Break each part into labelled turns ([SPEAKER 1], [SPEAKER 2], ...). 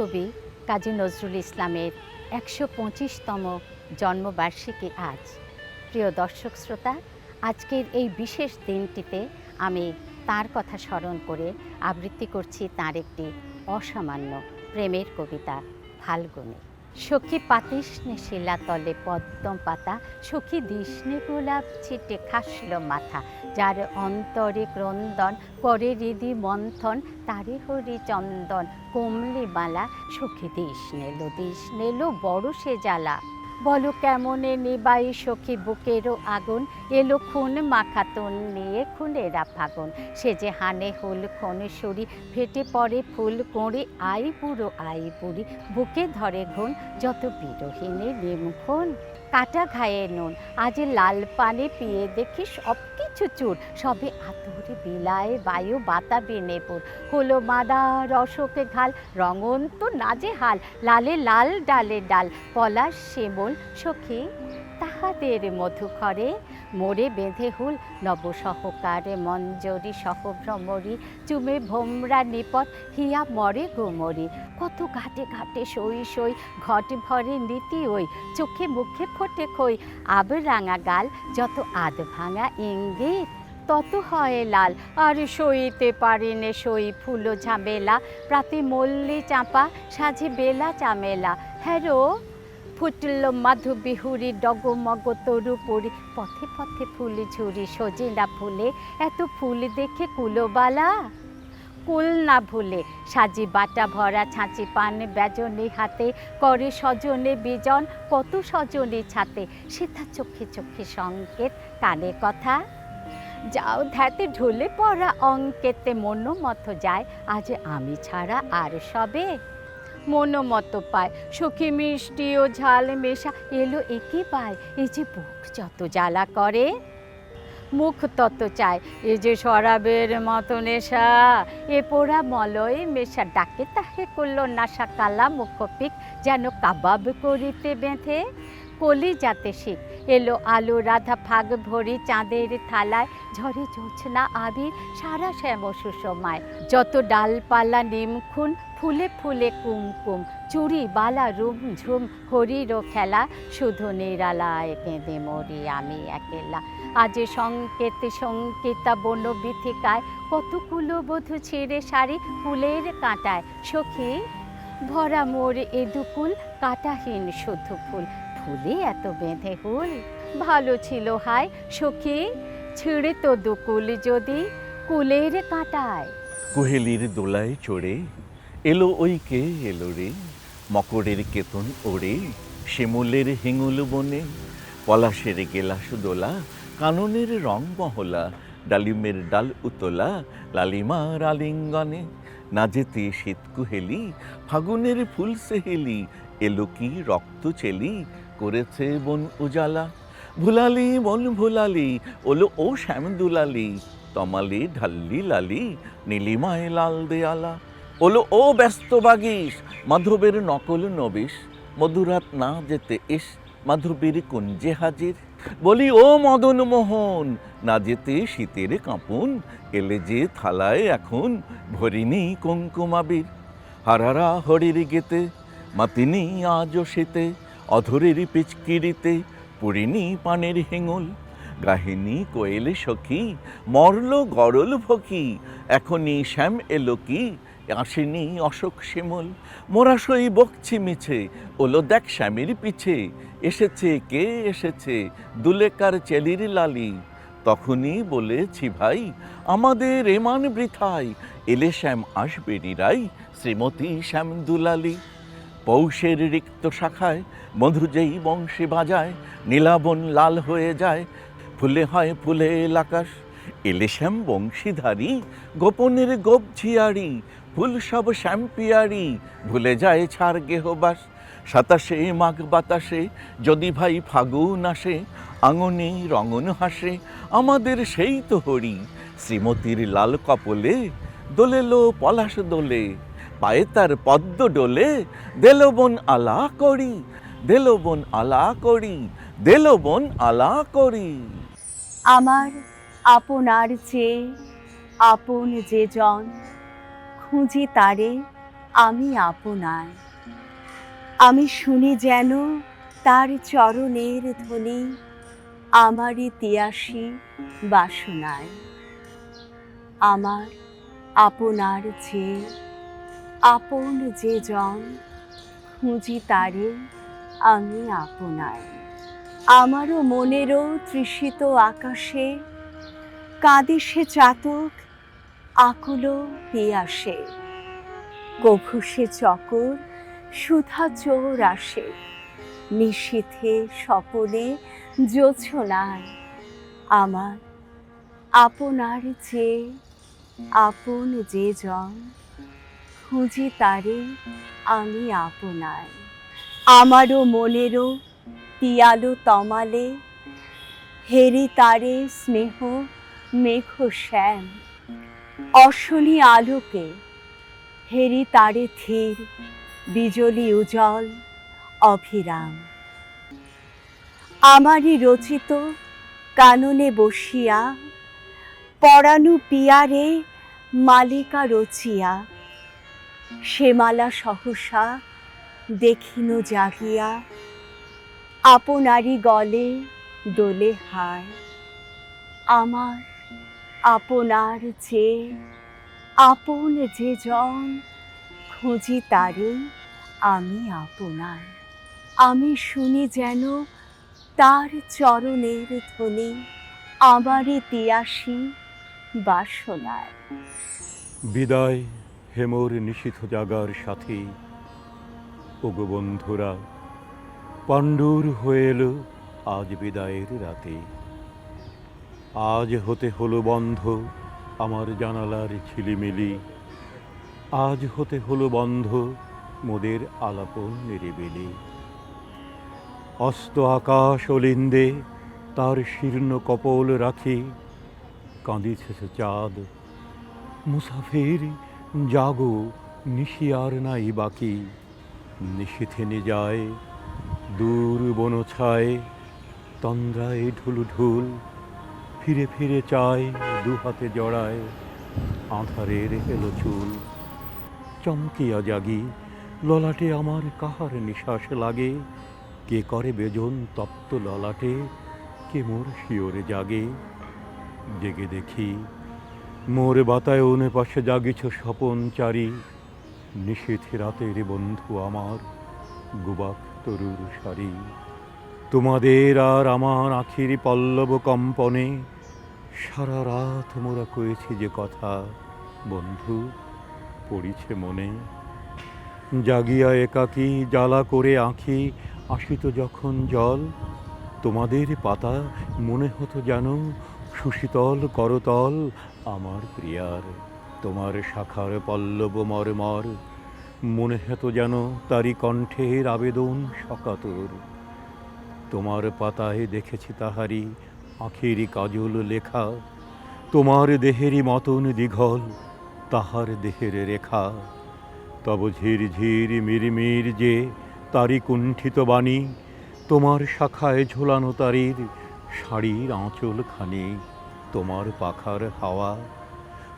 [SPEAKER 1] কবি কাজী নজরুল ইসলামের একশো পঁচিশতম জন্মবার্ষিকী আজ। প্রিয় দর্শক শ্রোতা, আজকের এই বিশেষ দিনটিতে আমি তার কথা স্মরণ করে আবৃত্তি করছি তার একটি অসামান্য প্রেমের কবিতা, ফাল্গুনে। সখী শিলা তলে, পদ্ম পাতা। সখী দিসনে গোলাপ ছিটে, খাসল মাথা। যার অন্তরে ক্রন্দন, করে হৃদি মন্থন, তারে হরি চন্দন, কমলি বালা। সখী দিস নেলো দিস নেলো বড় সে জ্বালা। বলো কেমনে নিবাই সখী বুকেরও আগুন? এলো খুন মাখাতুন নিয়ে খুনেরা ফাগুন সে যে হানে হুল খুন সরি, ফেটে পড়ে ফুল কোঁড়ে, আই বুড়ো আই বুড়ি। বুকে ধরে ঘুন যত বিরোহিনী নিমখুন কাটা ঘায়ে নুন। আজ লাল পানে পিয়ে দেখি সব কিছু চুর সবে আতরে বিলায় বায়ু বাতাবে নেপুর। হলো মাদা রসকে ঘাল, রঙন তো নাজে হাল লালে লাল, ডালে ডাল। পলাশ শ্যামল সখী তাহাদের মধুখরে মোরে বেঁধে হুল নব সহকারে মঞ্জরি সহ সহভ্রমরি চুমে ভোমরা নিপট হিয়া মরে গোমরি। কত ঘাটে ঘাটে সই সই ঘট ভরে নীতি ওই, চোখে মুখে ফোটে খই। আবার রাঙা গাল যত আধ ভাঙা ইঙ্গিত, তত হয় লাল। আর সইতে পারি নে সই ফুলো ঝামেলা, প্রাতে মল্লি চাঁপা, সাজে বেলা চামেলা। হ্যারো ফুটল মাধু বিহুরি ডগমগ তরু পরি। পথে পথে ফুল ঝুরি সজিনা ফুলে, এত ফুল দেখে কুলোবালা। কুল না ভুলে সাজি বাটা ভরা ছাঁচি পান বেজনে হাতে, করে স্বজনে বিজন, কত স্বজনে ছাতে। সেটা চোখে চোখে সংকেত, কানে কথা। যাও ধ্যাতে ঢলে পড়া অঙ্কেতে মনোমত যায়, আজ আমি ছাড়া আর সবে। মনোমত পায় সখী মিষ্টি ও ঝাল মেশা এলো একে পায় এই যে বুক যত জ্বালা করে, মুখ তত চায়। এ যে শরাবের মতো নেশা, এ পোড়া মলয় মেশা। ডাকে তাহে করল নাশা কালা মুখ মুখপিক যেন কাবাব করিতে বেঁধে। কলি যাতে শিখ এলো আলো রাধা ফাগ ভরি চাঁদের থালায়। ঝরে জোছনা আবির সারা শ্যাম সুষমায়। যত ডালপালা নিমখুন ফুলে ফুলে কুমকুম, চুরি, বালা রুম ঝুম হরিরও খেলা, শুধু নিরালায় কেঁদে মরি আমি একেলা। আজ সংকেত সংকেতা বন বিথিকায় কতগুলো বধু ছেড়ে সারি ফুলের কাঁটায়। সখী, ভরা মোর এ দুকুল, কাঁটাহীন শুধু ফুল। ফুলে এত বেঁধে হুল, ভালো ছিল হায়। সখী, ছিঁড়ে তো দুকুল যদি কুলের কাঁটায়।
[SPEAKER 2] কুহেলির দোলায় চড়ে এলো ওই কে এলো রে? মকরের কেতন ওরে শিমুলের হিঙুল বনে, পলাশের গেলাস দোলা, কাননের রং মহলা, ডালিমের ডাল উতলা, লালিমার আলিঙ্গনে। না যেতে শীত কুহেলি, ফাগুনের ফুল সেহেলি, এলো কি রক্ত চেলি, করেছে বন উজালা। ভুলালি, বন ভুলালি, ওলো ও শ্যাম দুলালি তমালি ঢাল্লি লালি, নীলিমায় লাল দেয়ালা। ওলো ও ব্যস্ত বাগিস, মাধবের নকল নবিস মধুরাত না যেতে ইস, মাধবীর কুঞ্জে হাজির। বলি, ও মদন মোহন, না যেতে শীতের কাঁপুন, এলে যে থালায় এখন ভরিনি কুঙ্কুমাবির হারারা হরির গেতে, মাতিনি আজ শীতে, অধরের পিচকিরিতে পুরিনি পানের হেঙুল। গাহিনী কোয়েলে সখী, মরল গরল ভকি এখনই শ্যাম এলো কি আসেনি অশোক শিমুল। মোরা সই বকছি মিছে, ওলো দেখ শ্যামের পিছে। এসেছে কে এসেছে, দুলেকার চেলির লালি। তখনই বলেছি ভাই, আমাদের এমান বৃথাই, এলে শ্যাম আসবে নিরাই শ্রীমতী শ্যাম দুলালি। পৌষের রিক্ত শাখায় মধু যেই বংশে বাজায়, নীলাবন লাল হয়ে যায়, ফুলে হয় ফুলে আকাশ। এলে শ্যাম বংশীধারী, গোপনের গোপ ঝিয়ারি ফুল সব শ্যাম্পিয়ারি, ভুলে যায় ছাড় গেহবাস সাতাশে মাঘ বাতাসে যদি ভাই ফাগুন আসে, আঙনে রঙন হাসে, আমাদের সেই তো হরি। শ্রীমতীর লাল কপলে দোলেলো পলাশ দোলে, পায়ে তার পদ্ম ডোলে, দেলো বন আলা করি, দেলো বন আলা করি, দেলো বন আলা করি।
[SPEAKER 3] আমার আপনার যে আপন যে জন খুঁজি তারে
[SPEAKER 4] আমি আপনার। আমি শুনি যেন তার চরণের ধ্বনি আমার ইতিহাসী বাসনায়। আমার আপনার যে আপন যে জন খুঁজি তারে আমি আপনার। আমারও মনেরও তৃষিত আকাশে কাঁদে সে চাতক আকুল পিয়াসে কভু সে চকর, সুধা চোর আসে। নিশীথে স্বপনে জোছনায় আমার, আপনার যে, আপন যে জন, খুঁজি তারে আমি আপনার। আমারও মনেরও পিয়ালো তমালে, হেরি তারে স্নেহ মেঘ শ্যাম, অশনি আলোকে হেরি তারে থির বিজলি উজ্জ্বল, অভিরাম। আমারই রচিত কাননে বসিয়া, পরাণু পিয়ারে মালিকা রচিয়া সেমালা সহসা দেখিন জাগিয়া আপনারি গলে দোলে হায়, আমার আপনার যে আপন যে জন, খুঁজি তারে আমি আপনার। আমি শুনি যেন তার চরণের ধ্বনি আমারই তিয়াসী বাসনায়।
[SPEAKER 5] বিদায় হেমর নিশীথ জাগার সাথে। ওগো বন্ধুরা, পাণ্ডুর হয়ে এলো আজ বিদায়ের রাতে। আজ হতে হলো বন্ধ আমার জানালার ঝিলিমিলি। আজ হতে হলো বন্ধ মোদের আলাপন নিরিবিলি। অস্ত আকাশ অলিন্দে তার শীর্ণ কপল রাখি। কাঁদিছে সে চাঁদ। মুসাফির, জাগো নিশি আর নাই বাকি। নিশিথেনে যায়, দূর বন ছায় তন্দ্রায় ঢুলু ঢুল ফিরে ফিরে চায় দু হাতে জড়ায় আঁধারের এলো চুল। চমকিয়া জাগি, ললাটে আমার কাহার নিশ্বাস লাগে? কে করে বেজন তপ্ত ললাটে, কে মোর শিওরে জাগে? জেগে দেখি, মোর বাতায়নে পাশে জাগিছ স্বপন চারি। নিশীথ রাতের বন্ধু আমার গুবাক তরুর সারি। তোমাদের আর আমার আখির পল্লব কম্পনে সারা রাত মোরা কয়েছি যে কথা বন্ধু পড়িছে মনে। জাগিয়া একাকী জ্বালা করে আঁখি আসিত যখন জল, তোমাদের পাতা মনে হতো যেন সুশীতল করতল আমার প্রিয়ার। তোমার শাখার পল্লব মরমর মনে হতো যেন তারি কণ্ঠের আবেদন সকাতর। তোমার পাতায় দেখেছি তাহারি আখেরি কাজল লেখা। তোমার দেহেরই মতন দীঘল, তাহার দেহের রেখা। তব ঝির ঝির মিরমির যে তারি কুণ্ঠিত বাণী, তোমার শাখায় ঝোলানো তারির শাড়ির আঁচল খানি তোমার পাখার হাওয়া।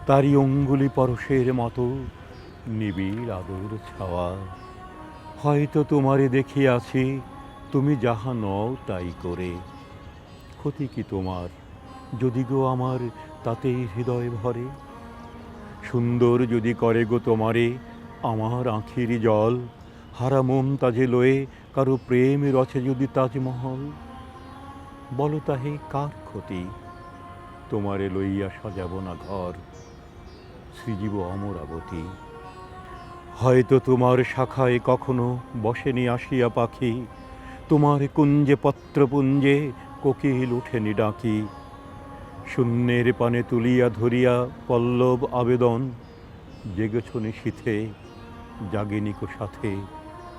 [SPEAKER 5] তারি অঙ্গুলি পরশের মতো নিবিড় আদর ছাওয়া। হয়তো তোমারে দেখিয়াছি তুমি যাহা নও তাই করে। ক্ষতি কি তোমার? যদি গো আমার, তাতেই হৃদয় ভরে। সুন্দর যদি করে গো তোমারে, আমার আঁখির জল, হারা মন তাজে লয়ে, কারও প্রেম রচে যদি তাজমহল। বলো তাহে, কার ক্ষতি? তোমারে লইয়া সাজাব না ঘর শ্রীজীব অমরাবতী। হয়তো তোমার শাখায় কখনো বসেনি আসিয়া পাখি তোমার কুঞ্জে পত্রপুঞ্জে কোকিল উঠেনি ডাকি। শূন্যের পানে তুলিয়া ধরিয়া পল্লব আবেদন জেগেছ নিশীথে জাগিনিক সাথে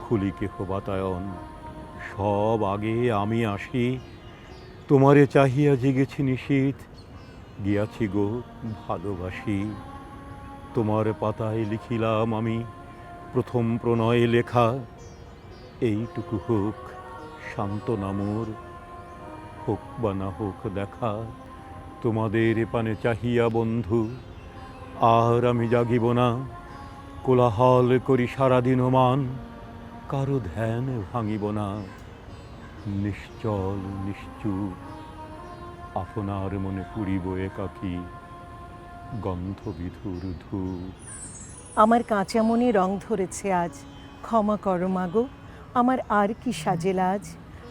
[SPEAKER 5] খুলিকে বাতায়ন। সব আগে আমি আসি, তোমারে চাহিয়া জেগেছি নিশীথ গিয়াছি গো ভালোবাসি। তোমার পাতায় লিখিলাম আমি প্রথম প্রণয়ে লেখা, এইটুকু হোক শান্তনা মোর। হোক বা না হোক দেখা, তোমাদের পানে চাহিয়া বন্ধু, আর আমি জাগিব না। কোলাহল করি সারাদিন মান, কারও ধ্যান ভাঙিব না। নিশ্চল, নিশ্চুপ, আপনার মনে পুরিব একাকী গন্ধ বিধুর ধূপ।
[SPEAKER 6] আমার কাঁচা মনে রং ধরেছে আজ, ক্ষমা করো মাগো আমার আর কি সাজে লাজ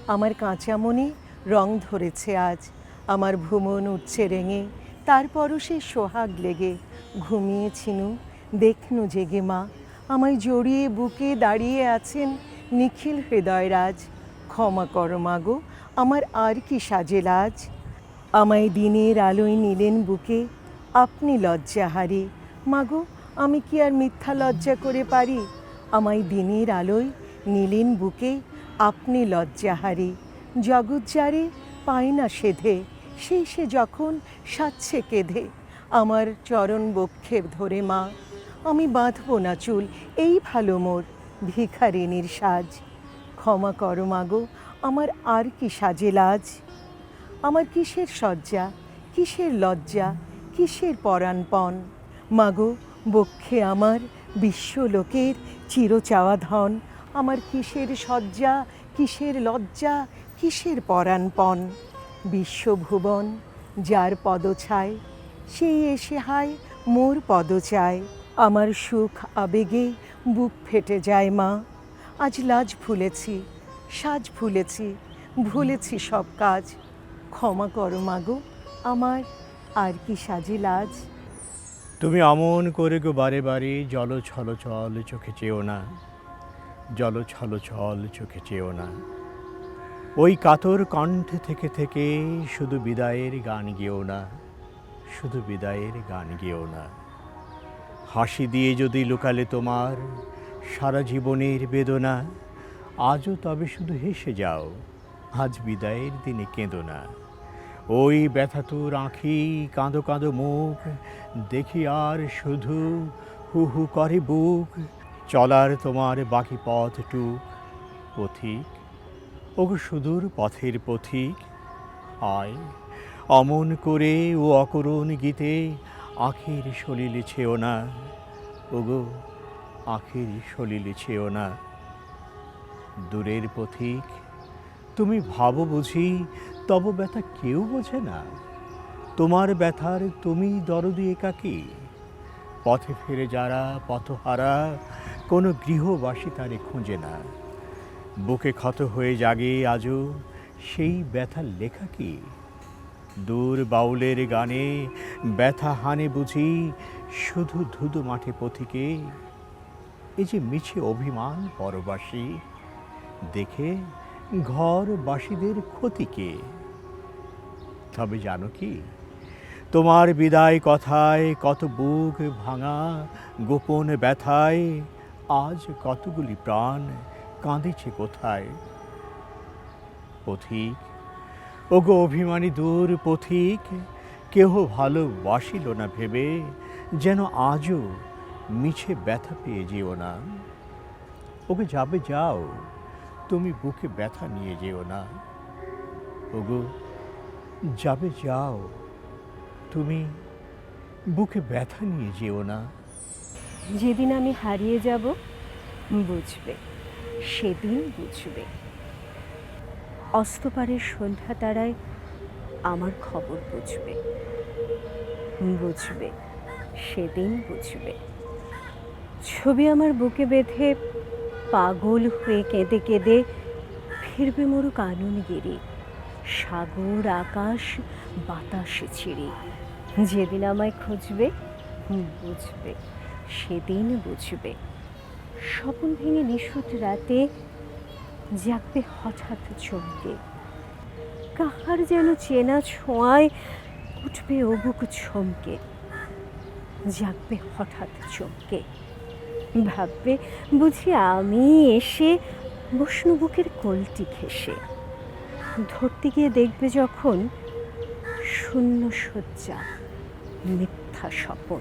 [SPEAKER 6] আমার কাঁচা মনে রং ধরেছে আজ। আমার ভুমন উঠছে রেঙে। তারপরও সে সোহাগ লেগে ঘুমিয়েছিনু দেখনু জেগে মা। আমায় জড়িয়ে বুকে দাঁড়িয়ে আছেন নিখিল হৃদয়রাজ ক্ষমা করো মাগো আমার আর কি সাজে লাজ আমায় দিনের আলোয় নিলেন বুকে। আপনি লজ্জা লজ্জাহারি মাগো আমি কি আর মিথ্যা লজ্জা করে পারি? আমায় দিনের আলোয় নিলেন বুকে, আপনি লজ্জাহারি। জগৎ যারে পায় না সেধে সেই সে যখন সাচ্ছে কেঁধে। আমার চরণ বক্ষে ধরে মা, আমি বাঁধব না চুল, এই ভালো মোর ভিখারিনীর সাজ ক্ষমা করো মাগো, আমার আর কি সাজে লাজ? আমার কিসের শয্যা, কিসের লজ্জা, কিসের পরাণপণ? মাগো, বক্ষে আমার বিশ্বলোকের চিরচাওয়া ধন আমার কিসের সজ্জা কিসের লজ্জা, কিসের পরাণপণ? বিশ্বভুবন, যার পদছায় সেই এসে হায়, মোর পদ চায় আমার সুখ আবেগে বুক ফেটে যায় মা। আজ লাজ ভুলেছি, সাজ ভুলেছি ভুলেছি সব কাজ। ক্ষমা করো মাগো আমার আর কি সাজে লাজ?
[SPEAKER 7] তুমি অমন করে গো বারে বারে, জল ছল চল, চোখে চেও না। জল ছল ছল চোখে চেও না। ওই কাতর কণ্ঠে থেকে থেকে শুধু বিদায়ের গান গেও না, শুধু বিদায়ের গান গেও না। হাসি দিয়ে যদি লুকালে তোমার সারা জীবনের বেদনা, আজও তবে শুধু হেসে যাও, আজ বিদায়ের দিনে কেঁদো না। ওই ব্যথাতুর আঁখি কাঁদো কাঁদো মুখ, দেখি আর শুধু হু হু করে বুক চলার তোমার বাকি পথটুক পথিক। ওগো সুদূর পথের পথিক। আয়, অমন করে ও অকরুণ গীতে আখের সলিলে ছেও না। ওগো, আখের সলিলে ছেও না। দূরের পথিক, তুমি ভাবো বুঝি, তব ব্যথা কেউ বোঝে না। তোমার ব্যথার তুমি দরদি একাকী। পথে ফিরে যারা পথহারা কোনো গৃহবাসী তারে খুঁজে না। বুকে ক্ষত হয়ে জাগে আজও সেই ব্যথার লেখা কি? দূর বাউলের গানে ব্যথা হানে বুঝি শুধু ধুধু মাঠে পথিকে। এই যে মিছে অভিমান পরবাসী, দেখে ঘরবাসীদের ক্ষতিকে তবে জানো কি, তোমার বিদায় কথায় কত বুক ভাঙা গোপন ব্যথায় আজ কতগুলি প্রাণ কাঁদেছে কোথায়? পথিক, ওগো অভিমানী দূর পথিক, কেহ ভালোবাসিল না ভেবে যেন আজও মিছে ব্যথা পেয়ে যেও না। ওকে যাবে যাও, তুমি বুকে ব্যথা নিয়ে যেও না। ওগো যাবে যাও, তুমি বুকে ব্যথা নিয়ে যেও না।
[SPEAKER 8] যেদিন আমি হারিয়ে যাব, বুঝবে, সেদিন বুঝবে। অস্তপারের সন্ধ্যা তারায় আমার খবর বুঝবে। বুঝবে, সেদিন বুঝবে। ছবি আমার বুকে বেঁধে পাগল হয়ে কেঁদে কেঁদে ফিরবে মোর কাননগিরি। সাগর, আকাশ, বাতাসে ছিঁড়ি। যেদিন আমায় খুঁজবে, বুঝবে। সেদিন বুঝবে। স্বপন ভেঙে নিশুত রাতে জাগবে হঠাৎ চমকে। কাহার যেন চেনা ছোঁয়ায় উঠবে অবুক ছমকে জাগবে হঠাৎ চমকে। ভাববে, বুঝি আমি এসে বসনু বুকের কোলটি ঘেসে ধরতে গিয়ে দেখবে যখন শূন্য শয্যা মিথ্যা স্বপন।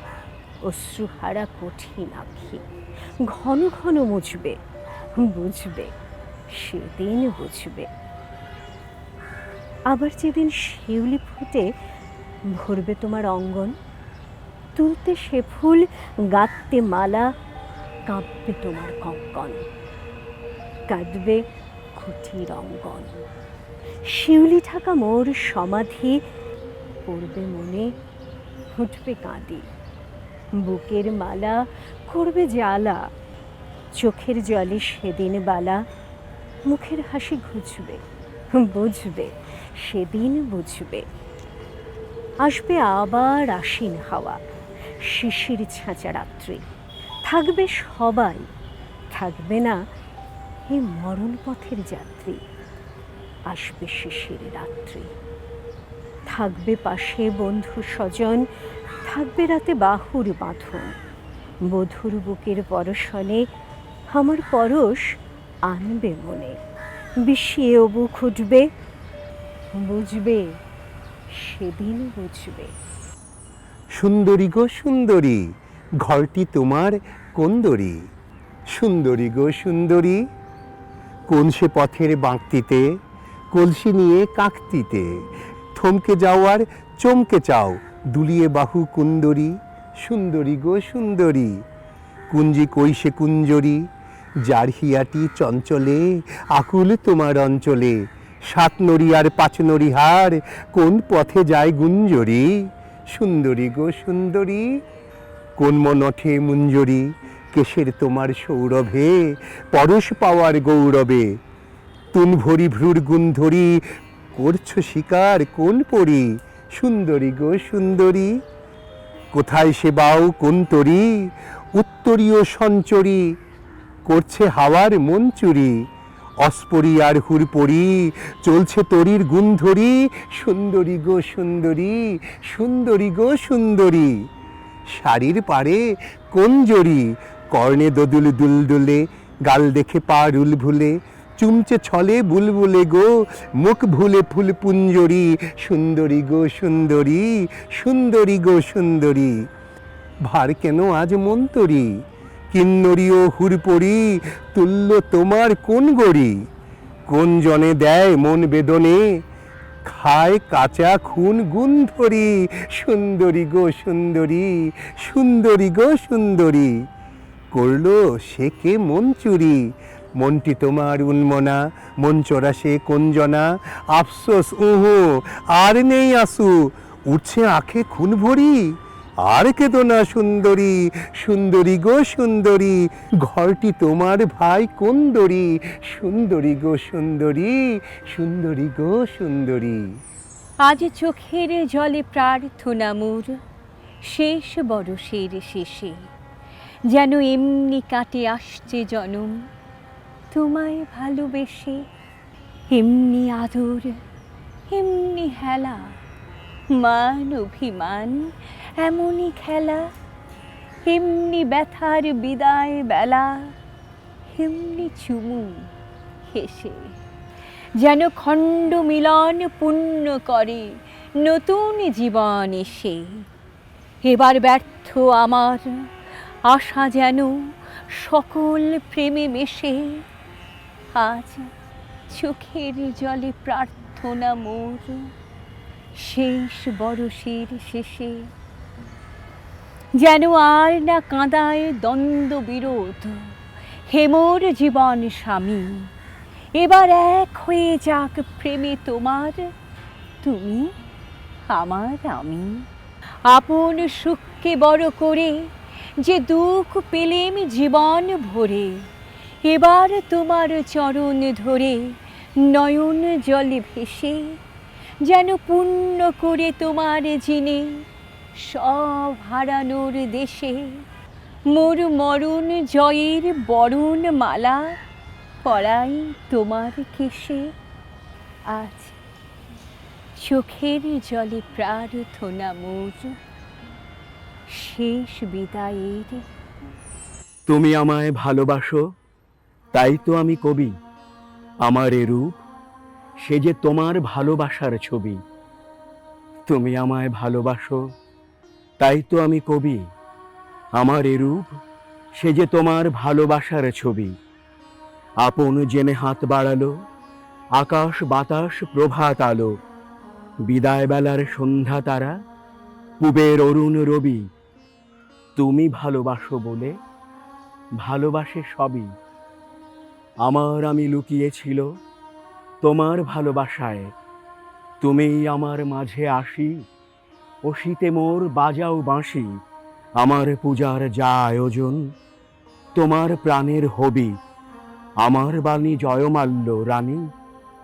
[SPEAKER 9] অশ্রুহারা কঠিন আঁখি। ঘন ঘন মুছবে, বুঝবে, সেদিন বুঝবে। আবার যেদিন শিউলি ফুটে ভরবে তোমার অঙ্গন, তুলতে সে ফুল গাঁততে মালা কাঁপবে তোমার কঙ্কন, কাঁদবে কুটির অঙ্গন। শিউলি ঢাকা মোর সমাধি, পড়বে মনে, ফুটবে কাঁদি। বুকের মালা করবে জ্বালা, চোখের জলে সেদিন বালা, মুখের হাসি ঘুচবে, বুঝবে, সেদিন বুঝবে। আসবে আবার আশ্বিন হাওয়া, শিশির ছাঁচা রাত্রি, থাকবে সবাই, থাকবে না এই মরণ পথের যাত্রী, আসবে শিশির রাত্রি, থাকবে পাশে বন্ধু স্বজন থাকবে রাতে বাহুর বাঁধন বধুর বুকের পরশনে আমার পরশ আনবে মনে। বিষিয়ে বুক উঠবে, বুঝবে, সেদিন বুঝবে।
[SPEAKER 10] সুন্দরী গো সুন্দরী, ঘরটি তোমার কোন্দরি। সুন্দরী গো সুন্দরী কোন সে পথের বাঁকতিতে কলসি নিয়ে কাকতিতে, থমকে যাওয়ার চমকে চাও দুলিয়ে বাহু কুন্দরী, সুন্দরী গো সুন্দরী। কুঞ্জি কৈশে কুঞ্জরি, যার হিয়াটি চঞ্চলে, আকুল তোমার অঞ্চলে। সাত নড়িয়ার পাঁচ নড়িহার কোন পথে যায় গুঞ্জরি? সুন্দরী গো সুন্দরী, কোন মনঠে মুঞ্জরি? কেশের তোমার সৌরভে, পরশ পাওয়ার গৌরবে। তুন ভরি ভ্রুর গুন্ধরি করছ শিকার কোন পরি? সুন্দরী গো সুন্দরী। কোথায় সে বাউ কোন তরি উত্তরীয় সঞ্চরী, করছে হাওয়ার মন চুরি অস্পরি আর হুরপরি, চলছে তরির গুন্ধরি সুন্দরী গো সুন্দরী সুন্দরী গো সুন্দরী। শাড়ির পারে কঞ্জরি, কর্ণে দোদুল দুলদুলে, গাল দেখে পা রুল ভুলে চুমচে ছলে বুলবুলে গো, মুখ ভুলে ফুল পুঞ্জরি, সুন্দরী গো সুন্দরী সুন্দরী গো সুন্দরী। ভার কেন আজ মন্তরি? কিন্নরী ও হুরপরি, তুল্য তোমার কোন গড়ি? কোন জনে দেয় মন বেদনে? খায় কাঁচা খুন গুন্ধরি, সুন্দরী গো সুন্দরী সুন্দরী গো সুন্দরী। করল সে কে মন চুরি মনটি তোমার উন্মনা, মন চোরা সে কঞ্জনা আফসোস, উহু, আর নেই আসু। উঠছে আখে খুন ভরি। আর কেদো না সুন্দরী সুন্দরী গো সুন্দরী। ঘরটি তোমার ভাই কোন্দরি, সুন্দরী গো সুন্দরী সুন্দরী গো সুন্দরী।
[SPEAKER 9] আজ চোখের জলে প্রার্থনা মোর, শেষ বরষের শেষে। যেন এমনি কাটে আসছে জনম তোমায় ভালোবেসে এমনি আদর, এমনি হেলা, মান অভিমান, এমনই খেলা, এমনি ব্যথার বিদায় বেলা, এমনি চুমু হেসে যেন খণ্ড মিলন পূর্ণ করে নতুন জীবন এসে। এবার ব্যর্থ আমার আশা যেন সকল প্রেমে মেশে আজ চোখের জলে প্রার্থনা মোর। শেষ বরষের শেষে যেন আর না কাঁদায় দ্বন্দ্ব বিরোধ। হেমোর জীবন স্বামী, এবার এক হয়ে যাক প্রেমে তোমার। তুমি, আমার, আমি। আপন সুখকে বড় করে যে দুঃখ পেলেম জীবন ভরে। এবার তোমার চরণ ধরে নয়ন জলে ভেসে, যেন পূর্ণ করে তোমার জিনে সব হারানোর দেশে মোর মরণ জয়ের বরণ মালা পড়াই তোমার কেশে। আজ চোখের জলে প্রার্থনা মোর, শেষ বিদায়ের।
[SPEAKER 11] তুমি আমায় ভালোবাসো তাই তো আমি কবি। আমার এ রূপ, সে যে তোমার ভালোবাসার ছবি। তুমি আমায় ভালোবাসো, তাই তো আমি কবি। আমার এ রূপ, সে যে তোমার ভালোবাসার ছবি। আপন জেনে হাত বাড়ালো, আকাশ বাতাস প্রভাত আলো। বিদায় বেলার সন্ধ্যা তারা পুবের অরুণ রবি। তুমি ভালোবাসো বলে ভালোবাসে সবই। আমার আমি লুকিয়েছিল তোমার ভালোবাসায়। তুমি আমার মাঝে আসি, ও শীতে মোর বাজাও বাঁশি। আমার পূজার যা আয়োজন, তোমার প্রাণের হবি। আমার বাণী জয়মাল্য রানী,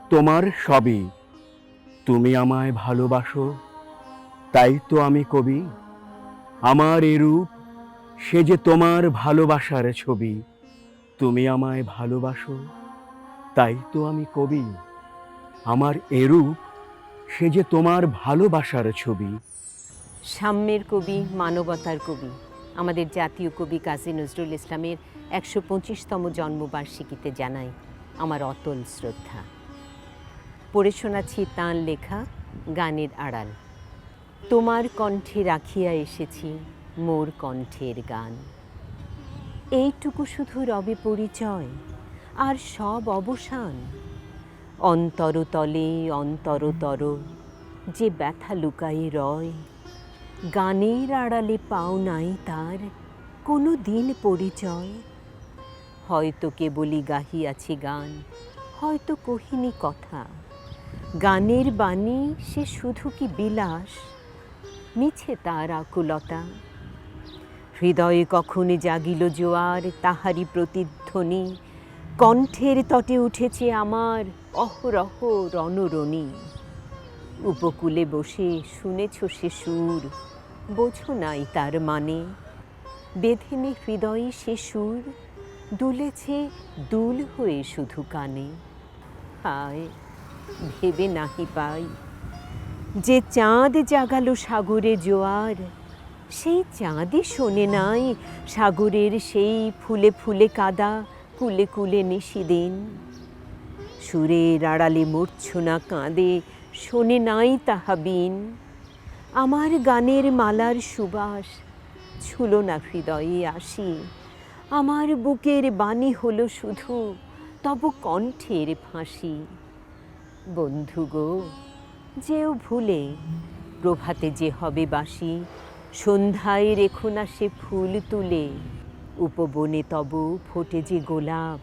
[SPEAKER 11] তোমার সবই। তুমি আমায় ভালোবাসো, তাই তো আমি কবি। আমার এরূপ, সে যে তোমার ভালোবাসার ছবি। তুমি আমায় ভালোবাসো, তাই তো আমি কবি। আমার এরূপ সে যে তোমার ভালোবাসার ছবি।
[SPEAKER 3] সাম্যের কবি, মানবতার কবি, আমাদের জাতীয় কবি কাজী নজরুল ইসলামের একশো পঁচিশতম জন্মবার্ষিকীতে জানাই আমার অতল শ্রদ্ধা। পড়ে শোনাচ্ছি তাঁর লেখা, গানের আড়াল। তোমার কণ্ঠে রাখিয়া এসেছি মোর কণ্ঠের গান। এইটুকু শুধু রবে পরিচয় আর সব অবসান। অন্তরতলে অন্তরতর যে ব্যথা লুকায়ে রয়, গানের আড়ালে পাও নাই তার কোনো দিন পরিচয়। হয়তো কেবলই গাহিয়াছি গান, হয়তো কহিনি কথা, গানের বাণী সে শুধু কি বিলাস, মিছে তার আকুলতা। হৃদয়ে কখনো জাগিল জোয়ার তাহারি প্রতিধ্বনি। কণ্ঠের তটে উঠেছে আমার অহরহ রণরণী। উপকূলে বসে শুনেছ সে সুর, বোঝো নাই তার মানে। বেঁধেনে হৃদয়ে সে সুর, দুলেছে দুল হয়ে শুধু কানে। হায়, ভেবে নাহি পাই যে চাঁদ জাগালো সাগরে জোয়ার সেই চাঁদই শোনে নাই, সাগরের সেই ফুলে ফুলে কাদা, কুলে কুলে নিশিদিন সুরের আড়ালে মূর্ছনা কাঁদে, শোনে নাই তাহা বিন। আমার গানের মালার সুবাস ছুল না হৃদয়ে আসি। আমার বুকের বাণী হলো শুধু তব কণ্ঠের ফাঁসি। বন্ধু গো, যেও ভুলে, প্রভাতে যে হবে বাসি সন্ধ্যায় রেখো না সে ফুল তুলে। উপবনে তব ফোটে যে গোলাপ।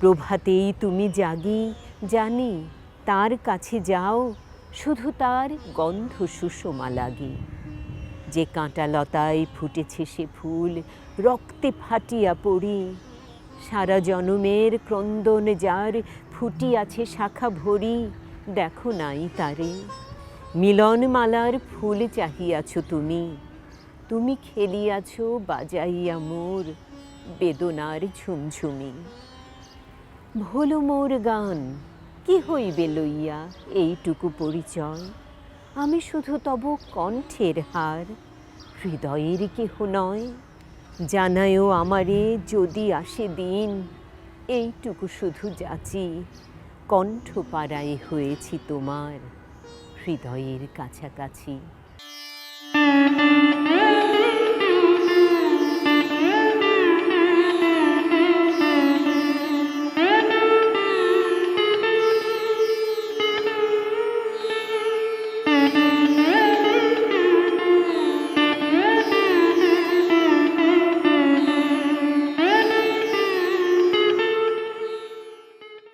[SPEAKER 3] প্রভাতেই তুমি জাগি, জানি তার কাছে যাও, শুধু তার গন্ধ সুষমা লাগে। যে কাঁটা লতায় ফুটেছে সে ফুল, রক্তে ফাটিয়া পড়ি। সারা জনমের ক্রন্দন যার ফুটিয়াছে শাখা ভরি, দেখো নাই তারে। মিলনমালার ফুল চাহিয়াছ তুমি। তুমি খেলিয়াছ বাজাইয়া মোর বেদনার ঝুমঝুমি। ভোলো মোর গান, কি হইবে লইয়া এইটুকু পরিচয়? আমি শুধু তব কণ্ঠের হার, হৃদয়ের কেহ নয়। জানায়ও আমারে যদি আসে দিন, এইটুকু শুধু যাচি। কণ্ঠ পাড়ায় হয়েছি তোমার হৃদয়ের কাছাকাছি।